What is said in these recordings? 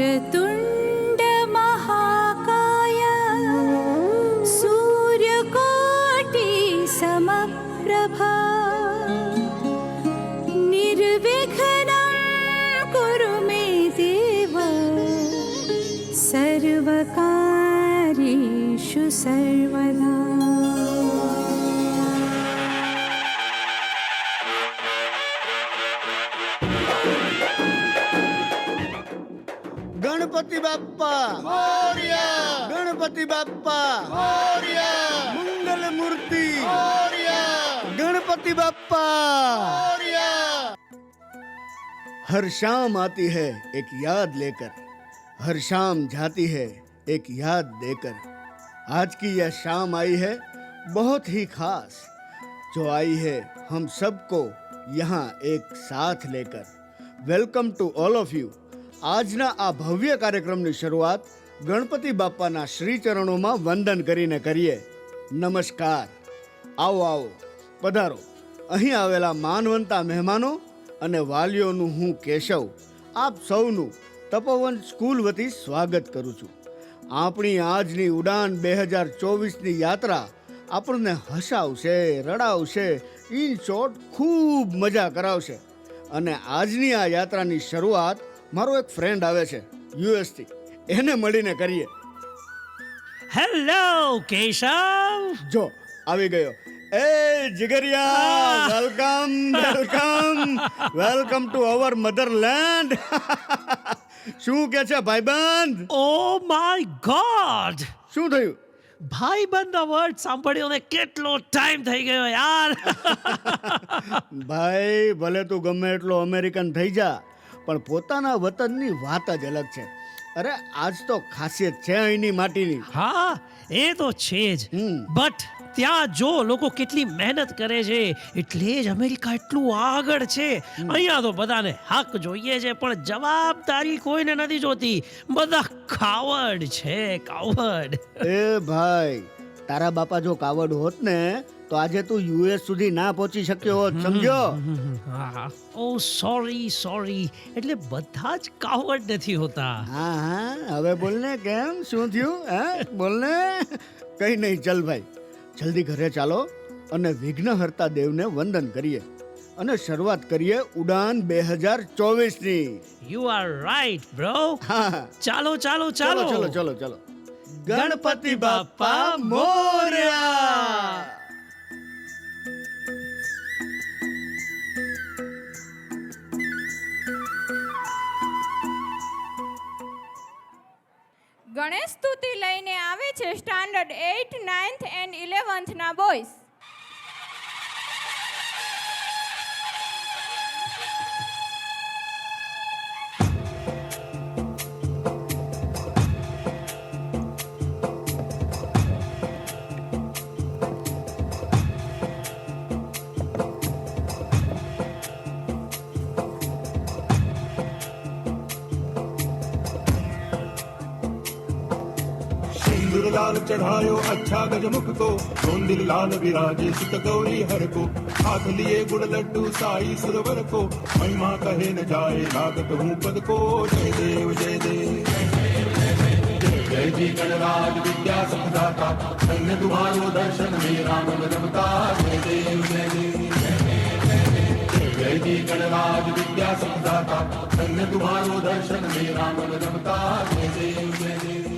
वक्रतुण्ड महाकाय सूर्यकोटि समप्रभा निर्विघ्नं कुरु देव सर्वकार्येषु सर्वदा गणपति बाप्पा। मोरिया। गणपति बाप्पा। मोरिया। मंगल मूर्ति। मोरिया। गणपति बाप्पा। मोरिया। हर शाम आती है एक याद लेकर। हर शाम जाती है एक याद देकर। आज की यह शाम आई है बहुत ही खास जो आई है हम सबको यहाँ एक साथ लेकर। Welcome to all of you આજના આ ભવ્ય કાર્યક્રમની શરૂઆત ગણપતિ બાપ્પાના શ્રી ચરણોમાં વંદન કરીને કરીએ. નમસ્કાર. આવો આવો. પધારો. અહીં આવેલા માનવંતા મહેમાનો અને વાલીઓનું હું કેશવ, આપ સૌનું તપોવન સ્કૂલ વતી સ્વાગત કરું છું. આપણી આજની ઉડાન બે હજાર ચોવીસની યાત્રા આપણને હસાવશે, રડાવશે, ઇન શોર્ટ ખૂબ મજા કરાવશે. અને આજની આ યાત્રાની શરૂઆત મારો એક ફ્રેન્ડ આવે છે યુએસથી એને મળીને કરીએ. હેલો કેશવ. જો આવી ગયો. એ જીગરિયા welcome welcome welcome to our motherland શું કે છે ભાઈબંધ? ઓ માય ગોડ શું થયું? ભાઈ બંધ વર્ડ સાંભળ્યો ને કેટલો ટાઈમ થઈ ગયો યાર. ભાઈ ભલે તું ગમે એટલો અમેરિકન થઈ જા. પણ પોતાના વતનની વાત જ અલગ છે. અરે આજ તો ખાસિયત છે અહીંની માટીની. હા એ તો છે જ. બટ ત્યાં જો લોકો કેટલી મહેનત કરે છે એટલે જ અમેરિકા એટલું આગળ છે. અહીંયા તો બધાને હક જોઈએ છે પણ જવાબદારી કોઈને નથી જોતી. બધા કાવડ છે કાવડ. એ ભાઈ તારા બાપા જો કાવડ હોત ને તો આજે તું યુએસ સુધી ના પહોંચી શક્યો હોત સમજો ઓ સોરી સોરી. એટલે બધા જ કાવડ નથી હોતા. હા હા. હવે બોલ ને કેમ? શું થયું? હે? બોલ ને. કઈ નહીં ચલ ભાઈ. જલ્દી ઘરે ચાલો અને વિઘ્નહર્તા દેવને વંદન કરીએ. અને શરૂઆત કરીએ ઉડાન બે હજાર ચોવીસની યુ આર રાઈટ બ્રો ચાલો ચાલો ચાલો. ચાલો ચલો ચલો. ગણપતિ બાપા મોર્યા. ગણેશ સ્તુતિ લઈને આવે છે સ્ટાન્ડર્ડ એઇટ નાઇન્થ એન્ડ ઇલેવન્થના બોયઝ. चढ़ायो अच्छा गजमुख को सोंदिल लाल विराजे सित गौरी हर को हाथ लिए गुड़ लड्डू साई सुरवर को महिमा कहे न जाए लागत हूँ पद को जय देव जय देव जय जी गणराज विद्या समदाता धन्य तुम्हारो दर्शन में राम रमता जय देव जय देव जय जी गणराज विद्या समदाता धन्य तुम्हारो दर्शन में राम रमता जय देव जय देव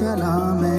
चला मैं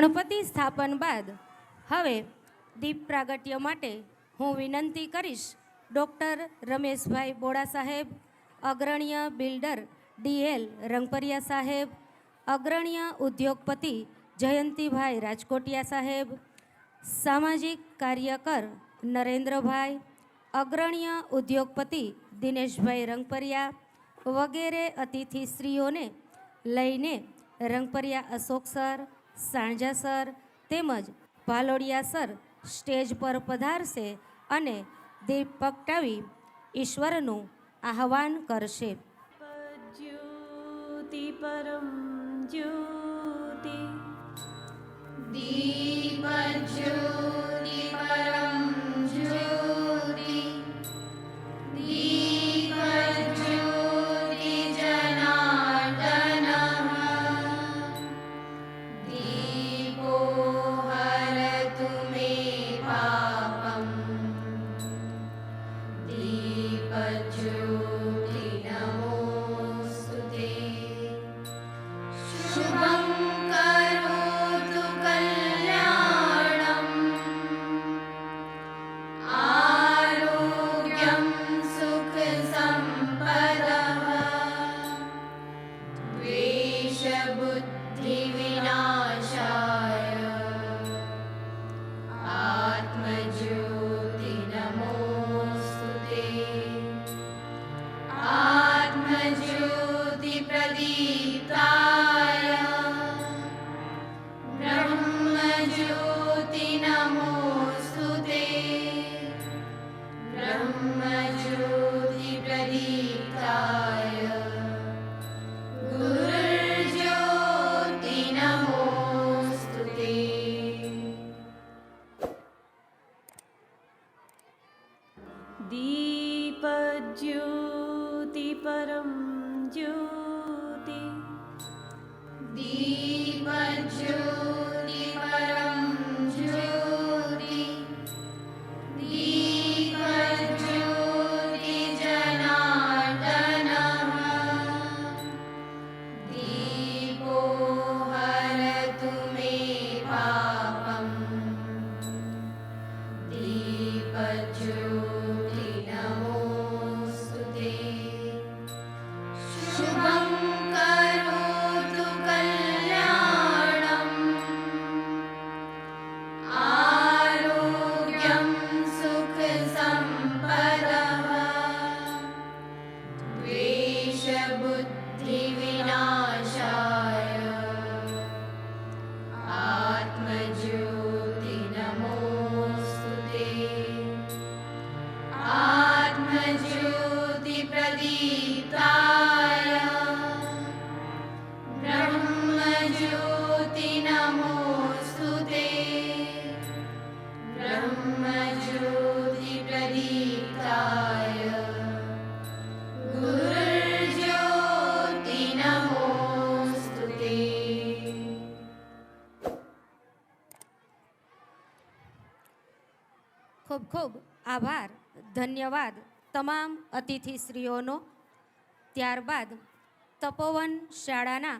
ગણપતિ સ્થાપન બાદ હવે દીપ પ્રાગટ્ય માટે હું વિનંતી કરીશ ડૉક્ટર રમેશભાઈ બોડા સાહેબ, અગ્રણીય બિલ્ડર ડીએલ રંગપરિયા સાહેબ, અગ્રણીય ઉદ્યોગપતિ જયંતિભાઈ રાજકોટિયા સાહેબ, સામાજિક કાર્યકર નરેન્દ્રભાઈ, અગ્રણીય ઉદ્યોગપતિ દિનેશભાઈ રંગપરિયા વગેરે અતિથિશ્રીઓને લઈને રંગપરિયા અશોક સર સાણજા સર તેમજ ભાલોડિયા સર સ્ટેજ પર પધારશે અને દીપ પ્રગટાવી ઈશ્વરનું આહવાન કરશે. જ્યોતિ પરમ જ્યોતિ દીપજ્યોતિ ધન્યવાદ તમામ અતિથિશ્રીઓનો. ત્યારબાદ તપોવન શાળાના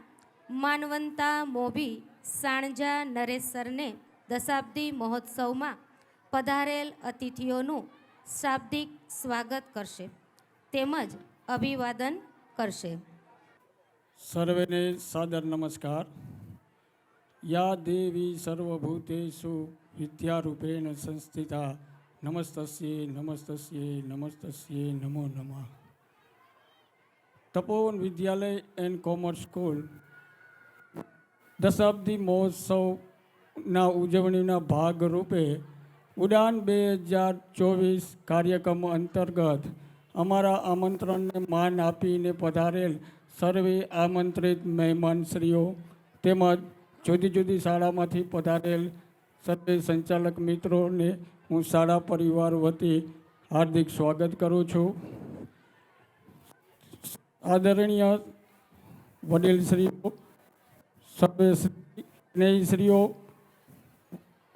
માનવંતા મોભી સાણજા નરેશ સરને દશાબ્દી મહોત્સવમાં પધારેલ અતિથિઓનું શાબ્દિક સ્વાગત કરશે, તેમજ અભિવાદન કરશે. સર્વેને સાદર નમસ્કાર. યા દેવી સર્વભૂતેષુ વિદ્યારૂપેણ સંસ્થિતા નમસ્તસ્યે નમસ્તસ્યે નમસ્તસ્યે, નમો નમઃ. Tapovan Vidyalaya and commerce school દશાબ્દી મહોત્સવના ઉજવણીના ભાગરૂપે ઉડાન બે હજાર ચોવીસ કાર્યક્રમ અંતર્ગત અમારા આમંત્રણને માન આપીને પધારેલ સર્વે આમંત્રિત મહેમાનશ્રીઓ તેમજ જુદી જુદી શાળામાંથી પધારેલ સર્વે સંચાલક મિત્રોને હું શાળા પરિવાર વતી હાર્દિક સ્વાગત કરું છું. આદરણીય વડીલશ્રીઓ સભ્યશ્રી સ્નેહીશ્રીઓ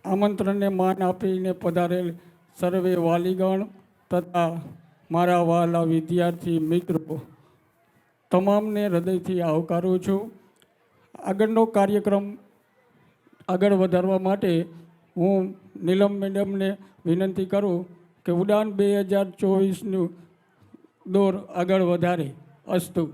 આમંત્રણને માન આપીને પધારેલ સર્વે વાલીગણ તથા મારા વાલા વિદ્યાર્થી મિત્રો, તમામને હૃદયથી આવકારું છું. આગળનો કાર્યક્રમ આગળ વધારવા માટે હું નીલમ મેડમને વિનંતી કરું કે ઉડાન બે હજાર ચોવીસનું દોર આગળ વધારે અસ્તુ.